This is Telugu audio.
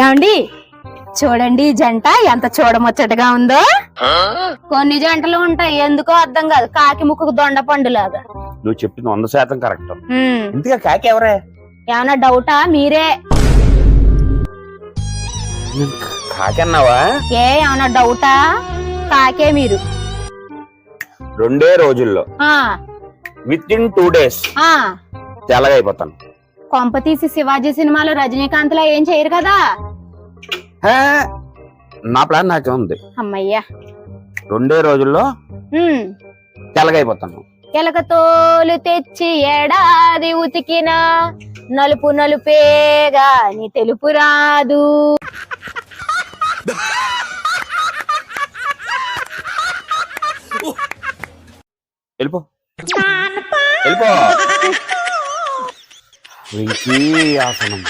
ఏమండి? చూడండి జంట ఎంత చూడముచ్చటగా ఉందో. కొన్ని జంటలు ఉంటాయి ఎందుకో అర్థం కాదు. కాకి ముక్కుకు దొండ పండులాగా. నువ్వు చెప్పింది వంద శాతం కరెక్ట్. ఇంతగా కాకి ఎవరే? ఏమన్నా డౌటా? మీరే. కాకి అన్నావా? ఏ ఏమన్నా డౌటా? కాకే మీరు. రెండే రోజుల్లో. ఆ. విత్ ఇన్ టూ డేస్ ఆ. తెల్లగా అయిపోతాను. కొంప తీసి శివాజీ సినిమాలో రజనీకాంత్ లా ఏం చేయరు కదా? హే, నా ప్లాన్ నాకే ఉంది. అమ్మయ్యా. రెండే రోజుల్లో అయిపోతాను ఎలక తోలు తెచ్చి ఏడాది ఉతికిన నలుపు నలుపేగా నీ తెలుపు రాదు. వెళ్ళిపో. వెళ్ళిపో. వెంకీ ఆసనం.